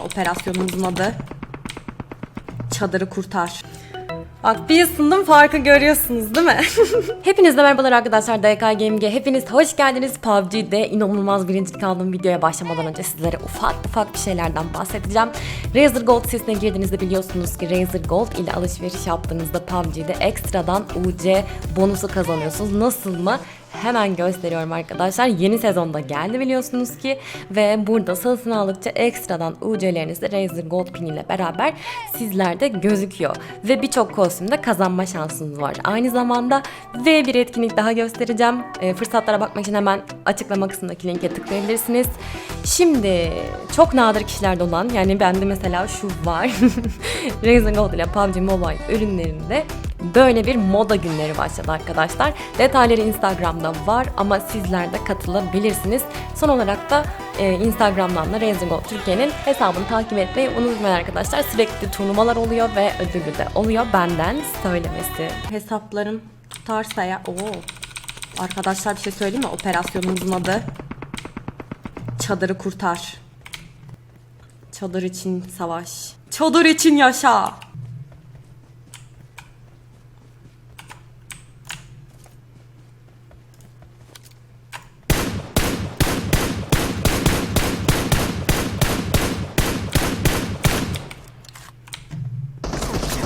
Operasyonumuzun adı Çadırı Kurtar. Bak bir ısındım farkı görüyorsunuz değil mi? Hepinize merhabalar arkadaşlar DK Gaming'e hepiniz hoş geldiniz. PUBG'de inanılmaz birincilik aldığım videoya başlamadan önce sizlere ufak ufak bir şeylerden bahsedeceğim. Razer Gold sitesine girdiğinizde biliyorsunuz ki Razer Gold ile alışveriş yaptığınızda PUBG'de ekstradan UC bonusu kazanıyorsunuz. Nasıl mı? Hemen gösteriyorum arkadaşlar. Yeni sezonda geldi biliyorsunuz ki ve burada satın aldıkça ekstradan UC'leriniz de Razer Gold pin ile beraber sizlerde gözüküyor. Ve birçok kostümde kazanma şansınız var. Aynı zamanda ve bir etkinlik daha göstereceğim. E, fırsatlara bakmak için hemen açıklama kısmındaki linke tıklayabilirsiniz. Şimdi çok nadir kişilerde olan yani bende mesela şu var. Razer Gold ile PUBG Mobile ürünlerinde Böyle bir moda günleri başladı arkadaşlar. Detayları Instagram'da var ama sizler de katılabilirsiniz. Son olarak da e, Instagram'dan da Razer Gold Türkiye'nin hesabını takip etmeyi unutmayın arkadaşlar. Sürekli turnuvalar oluyor ve ödüllü de oluyor benden söylemesi. Hesaplarım tutarsa ya... Oo. Arkadaşlar bir şey söyleyeyim mi? Operasyonumuzun adı Çadırı Kurtar. Çadır için savaş. Çadır için yaşa.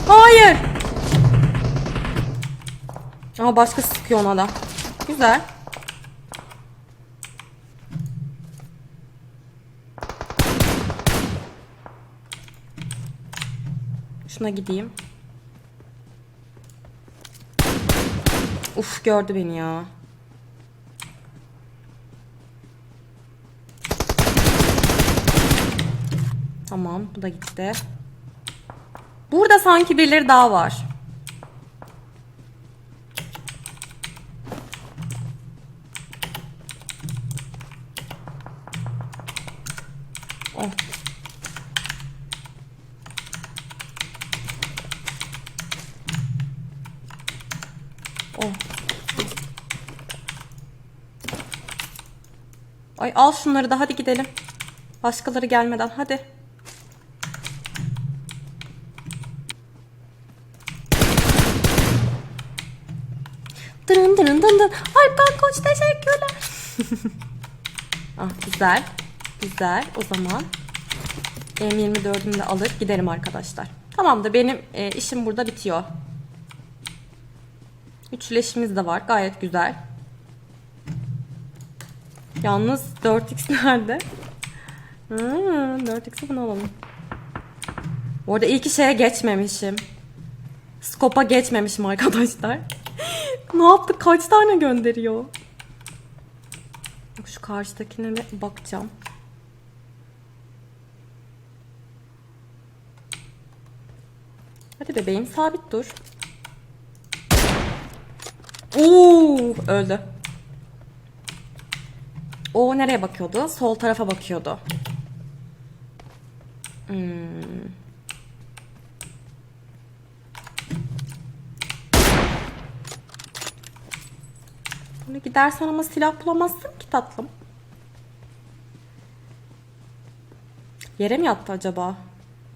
Hayır. Ama başka sıkıyor ona da. Güzel. Şuna gideyim. Uf gördü beni ya. Tamam bu da gitti. Burada sanki birileri daha var. Oh. Ay al şunları da hadi gidelim. Başkaları gelmeden hadi. Dırın dırın dırın dırın. Alpan Koç teşekkürler. ah güzel. Güzel. O zaman M24'ümü de alır giderim arkadaşlar. Tamamdır benim e, işim burada bitiyor. Üçleşimiz de var. Gayet güzel. Yalnız 4x nerede? Hmm, 4x'i bunu alalım. Bu arada iyi ki şeye geçmemişim. Skopa geçmemişim arkadaşlar. ne yaptı? Kaç tane gönderiyor? Şu karşıdakine bir bakacağım. Hadi bebeğim sabit dur. Oo, öldü. O nereye bakıyordu? Sol tarafa bakıyordu. Hmm. Böyle gidersen ama silah bulamazsın ki tatlım. Yere mi yattı acaba?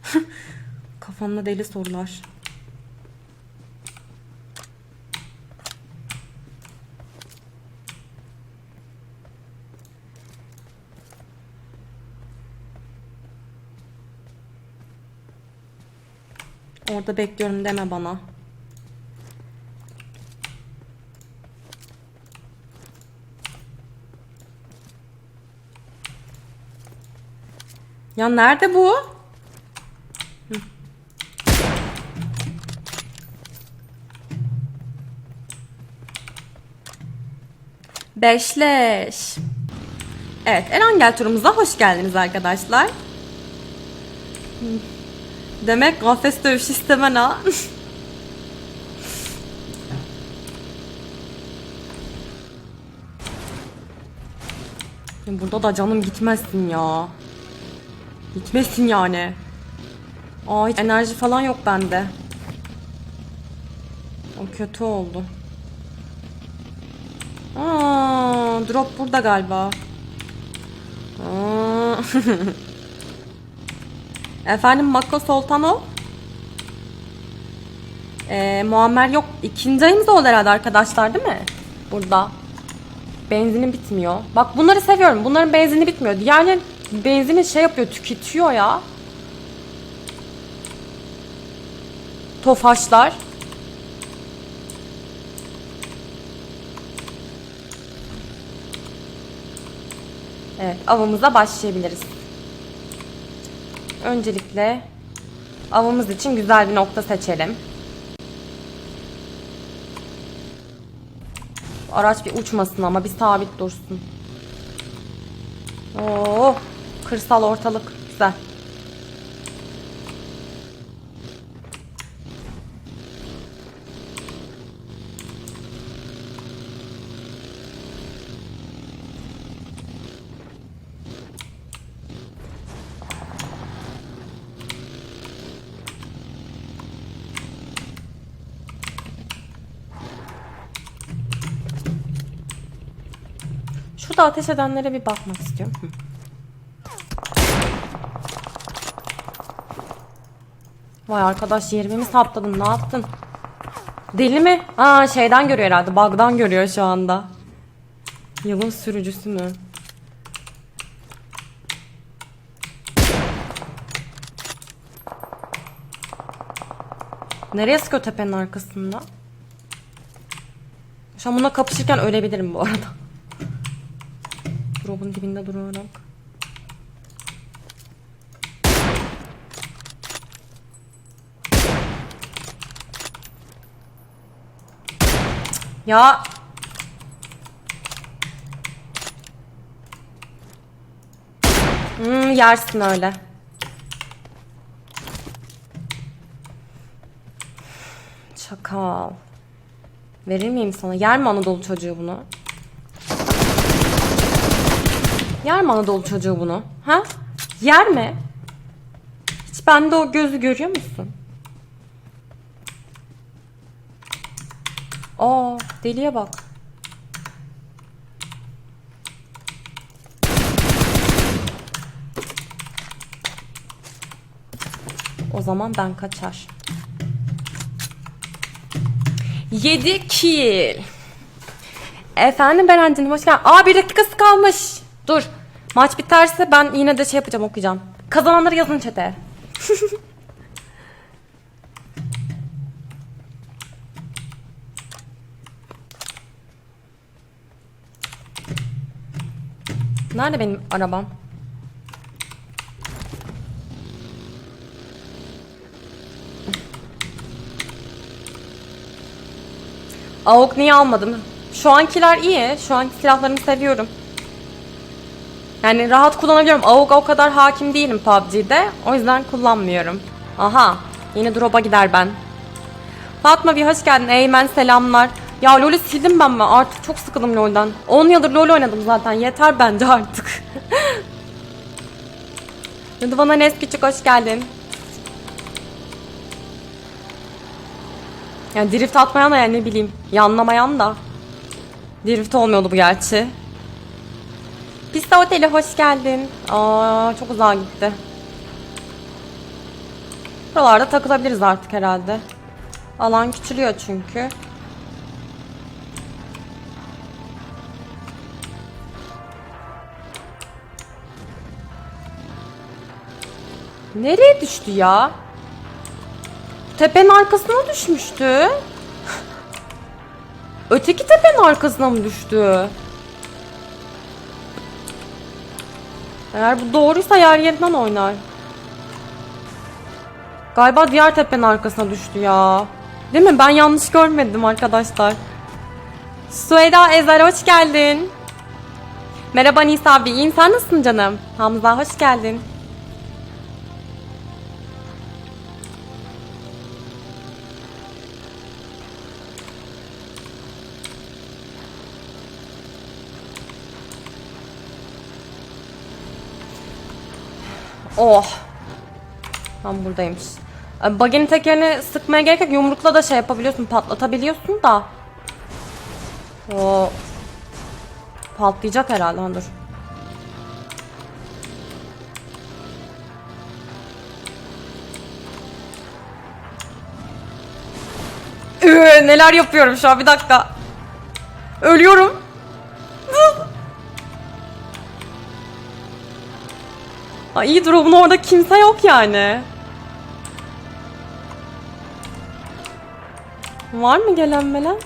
Kafamda deli sorular. Orada bekliyorum deme bana. Ya nerede bu? Hı. Beşleş. Evet, Erangel turumuza hoş geldiniz arkadaşlar. Demek kafes dövüş istemen ha. Burada da canım gitmezsin ya. Gitmesin yani. Aa hiç enerji falan yok bende. O kötü oldu. Aa, drop burada galiba. Aa. Efendim Mako Soltanov? Ee, Muammer yok. İkinci ayımız oldu herhalde arkadaşlar değil mi? Burada. Benzini bitmiyor. Bak bunları seviyorum. Bunların benzini bitmiyor. Diğerleri benzini şey yapıyor, tüketiyor ya. Tofaşlar. Evet, avımıza başlayabiliriz. Öncelikle avımız için güzel bir nokta seçelim. Araç bir uçmasın ama bir sabit dursun. Oo, kırsal ortalık güzel. Şurada ateş edenlere bir bakmak istiyorum. Hı. Vay arkadaş yerimi mi sapladın ne yaptın? Deli mi? Aa şeyden görüyor herhalde bug'dan görüyor şu anda. Yılın sürücüsü mü? Nereye sıkıyor tepenin arkasında? Şu an bununla kapışırken ölebilirim bu arada. Drop'un dibinde durarak. Ya Hmm, yersin öyle. Çakal. Verir miyim sana? Yer mi Anadolu çocuğu bunu? Yer mi Anadolu çocuğu bunu? Ha? Yer mi? Hiç bende o gözü görüyor musun? Aa, deliye bak. O zaman ben kaçar. 7 kill. Efendim Berencim hoş geldin. Aa bir dakikası kalmış. Dur. Maç biterse ben yine de şey yapacağım okuyacağım. Kazananları yazın çete. Nerede benim arabam? AUK niye almadım? Şu ankiler iyi. Şu anki silahlarımı seviyorum. Yani rahat kullanabiliyorum. AUG'a o kadar hakim değilim PUBG'de. O yüzden kullanmıyorum. Aha. Yine drop'a gider ben. Fatma bir hoş geldin. Eymen selamlar. Ya LoL'ü sildim ben mi? Artık çok sıkıldım LoL'den. 10 yıldır LoL oynadım zaten. Yeter bence artık. Rıdvan'a Nes Küçük hoş geldin. Yani drift atmayan da yani ne bileyim. Yanlamayan da. Drift olmuyordu bu gerçi. Pista Oteli hoş geldin. Aa çok uzağa gitti. Buralarda takılabiliriz artık herhalde. Alan küçülüyor çünkü. Nereye düştü ya? Tepenin arkasına düşmüştü. Öteki tepenin arkasına mı düştü? Eğer bu doğruysa yer yerinden oynar. Galiba diğer tepenin arkasına düştü ya. Değil mi? Ben yanlış görmedim arkadaşlar. Sueda Ezel hoş geldin. Merhaba Nisa. İyiyim sen nasılsın canım? Hamza hoş geldin. Oh. Tam buradaymış. E, Bagini tekerini sıkmaya gerek yok. Yumrukla da şey yapabiliyorsun. Patlatabiliyorsun da. O patlayacak herhalde. Dur. Ee, neler yapıyorum şu an bir dakika. Ölüyorum. Ay iyi drop'un orada kimse yok yani. Var mı gelen melen?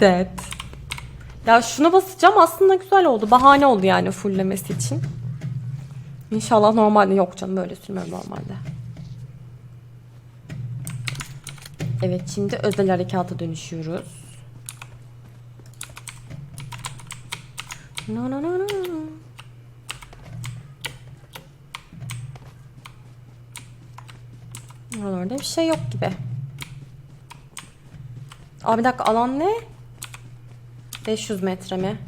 Dead. Ya şuna basacağım aslında güzel oldu. Bahane oldu yani fulllemesi için. İnşallah normalde yok canım böyle sürmüyorum normalde. Evet şimdi özel harekata dönüşüyoruz. No no no no. Buralarda bir şey yok gibi. Aa bir dakika alan ne? 500 metre mi?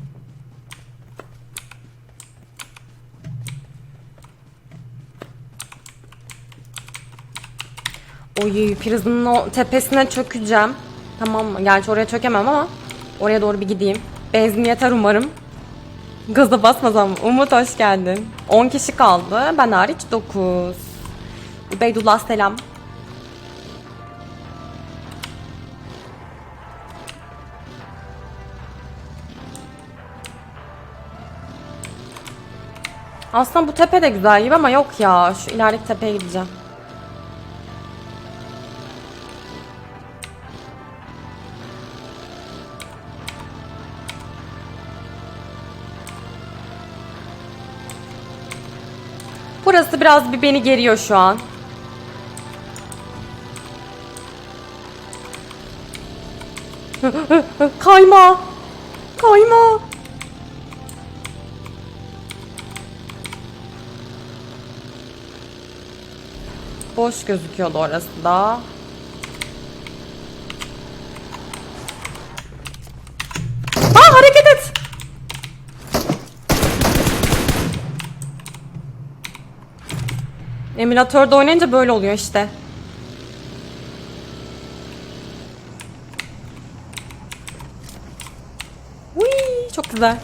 Oy prizmin o tepesine çökeceğim. Tamam mı? Gerçi oraya çökemem ama oraya doğru bir gideyim. Benzin yeter umarım. Gaza basmasam. Umut hoş geldin. 10 kişi kaldı. Ben hariç 9. Ubeydullah selam. Aslında bu tepe de güzel gibi ama yok ya. Şu ilerideki tepeye gideceğim. Burası biraz bir beni geriyor şu an. Kayma. Kayma. Boş gözüküyordu orası da. Aa hareket et. Emülatörde oynayınca böyle oluyor işte. Uy, çok güzel.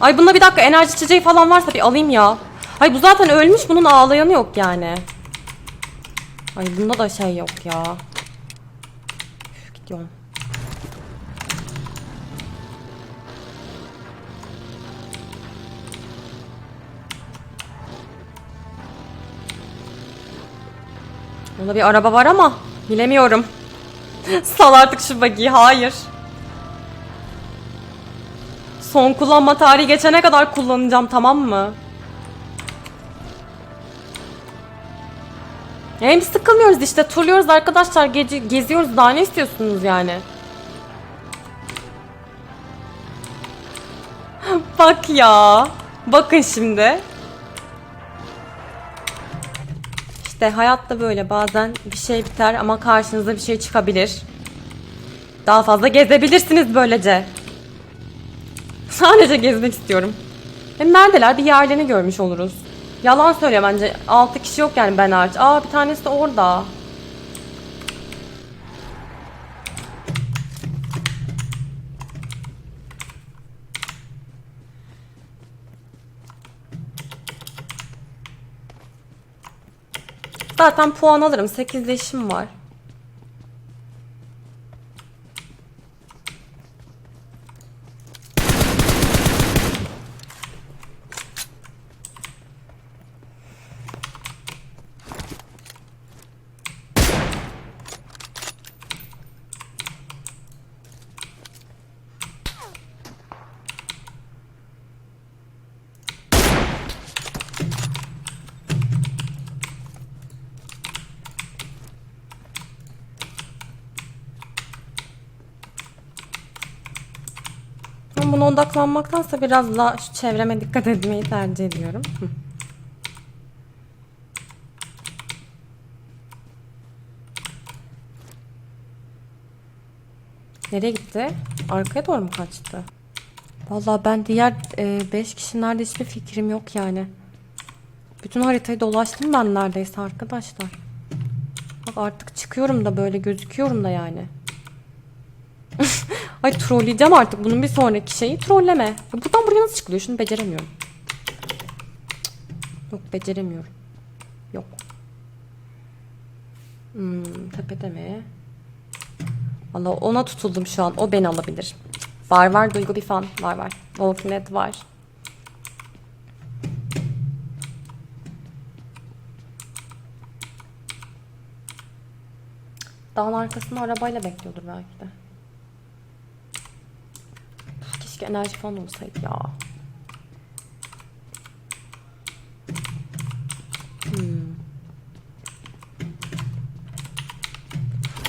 Ay bunda bir dakika enerji içeceği falan varsa bir alayım ya. Ay bu zaten ölmüş bunun ağlayanı yok yani. Ay bunda da şey yok ya. Üf, gidiyorum. Bunda bir araba var ama bilemiyorum. Sal artık şu bagiyi. Hayır. Son kullanma tarihi geçene kadar kullanacağım tamam mı? Hem sıkılmıyoruz işte turluyoruz arkadaşlar gece geziyoruz daha ne istiyorsunuz yani? Bak ya. Bakın şimdi. İşte hayatta böyle bazen bir şey biter ama karşınıza bir şey çıkabilir. Daha fazla gezebilirsiniz böylece. Sadece gezmek istiyorum. Hem neredeler bir yerlerini görmüş oluruz. Yalan söylüyor bence. 6 kişi yok yani ben hariç. Aa bir tanesi de orada. Zaten puan alırım. 8 işim var. Ben buna odaklanmaktansa biraz daha şu çevreme dikkat etmeyi tercih ediyorum. Nereye gitti? Arkaya doğru mu kaçtı? Vallahi ben diğer 5 kişi nerede hiçbir fikrim yok yani. Bütün haritayı dolaştım ben neredeyse arkadaşlar. Bak artık çıkıyorum da böyle gözüküyorum da yani. Ay trolleyeceğim artık bunun bir sonraki şeyi. Trolleme. Ya buradan buraya nasıl çıkılıyor? Şunu beceremiyorum. Yok beceremiyorum. Yok. Hmm, tepede mi? Valla ona tutuldum şu an. O beni alabilir. Var var Duygu bir fan. Var var. Walking Dead var. Dağın arkasında arabayla bekliyordur belki de. Üf, Keşke enerji falan olsaydı ya.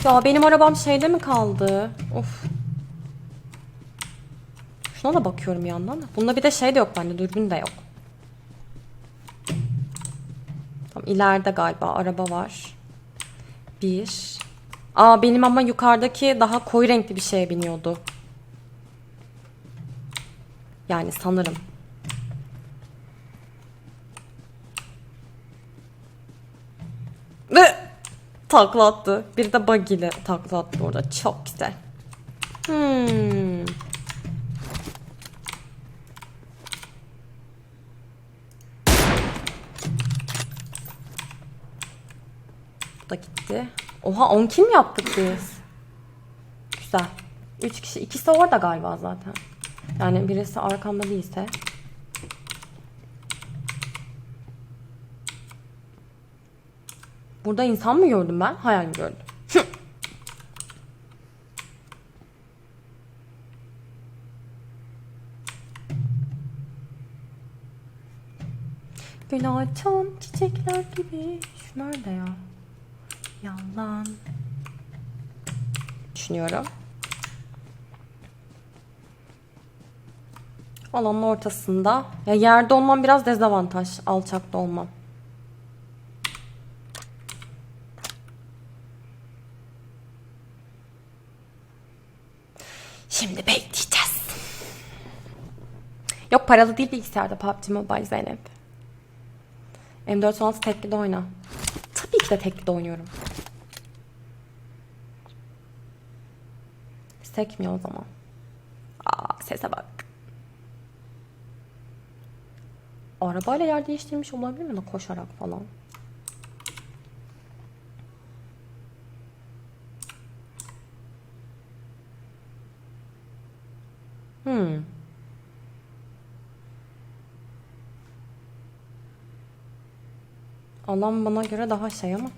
Ya benim arabam şeyde mi kaldı? Of. Şuna da bakıyorum yandan da. Bunda bir de şey de yok bende. Dürbün de yok. Tamam ileride galiba araba var. Bir. Aa benim ama yukarıdaki daha koyu renkli bir şeye biniyordu. Yani sanırım. Ve takla. Bir de buggy ile takla orada. Çok güzel. Hmm. Bu da gitti. Oha 10 kill mi yaptık biz? Güzel. 3 kişi. ikisi orada galiba zaten. Yani birisi arkamda değilse. Burada insan mı gördüm ben? Hayal mi gördüm? Gül açan çiçekler gibi. Şu nerede ya? Yalan. Düşünüyorum. Alanın ortasında. Ya yerde olmam biraz dezavantaj. Alçakta olmam. Şimdi bekleyeceğiz. Yok paralı değil bilgisayarda PUBG Mobile Zeynep. M416 tekli de oyna. Tabii ki de tekli de oynuyorum. Sekmiyor o zaman. Aa sese bak. Arabayla yer değiştirmiş olabilir mi? lan Koşarak falan. Hmm. Alan bana göre daha şey ama.